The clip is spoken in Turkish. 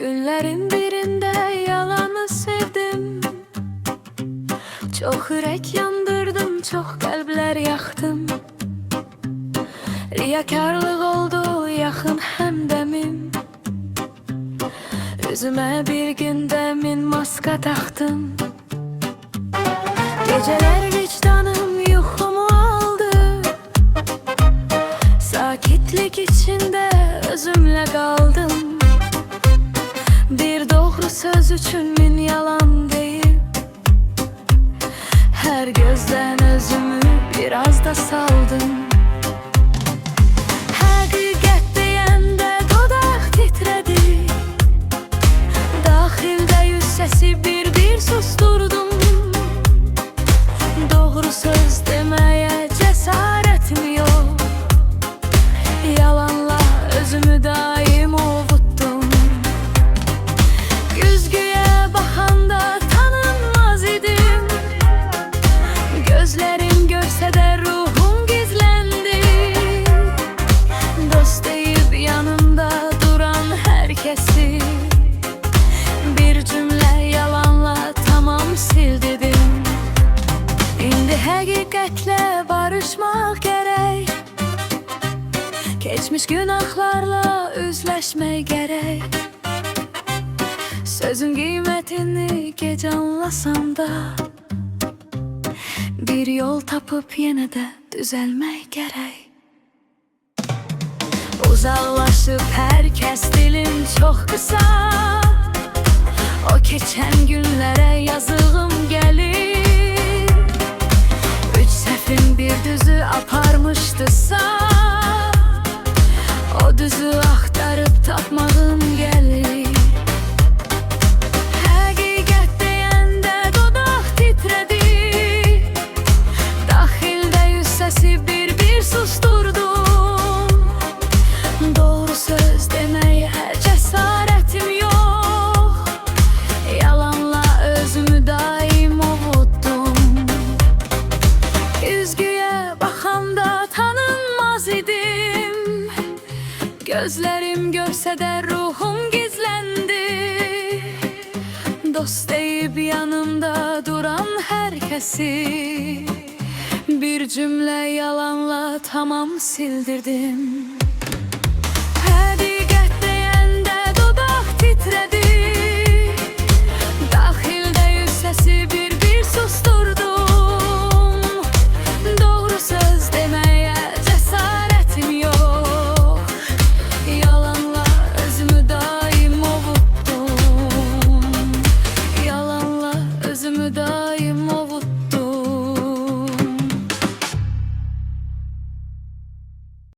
Günlerin birinde yalanı sevdim. Çok yürek yandırdım, çok kalpler yaktım. Riyakarlık oldu yakın hemdemim Yüzüme bir günde min maska taktım. Geceler vicdanım yuhumu aldı. Sakitlik içinde özümle kaldım söz için min yalan deyip Her gözden özümü biraz da saldım. Hakikat deyəndə dodaq titredi. Daxildə yüz səsi bir-bir susturdum. Doğru söz həqiqətlə barışmaq gərək Keçmiş günahlarla üzləşmək gərək Sözün qiymətini gec anlasam da Bir yol tapıp yenə də düzəlmək gərək Uzaklaşıp herkes dilim çok kısa. O geçen günlere bir düzü aparmıştı sağ. O düzü aktarıp tapmağım Gözlerim görsə də ruhum gizləndi Dost deyib yanımda duran herkesi Bir cümle yalanla tamam sildirdim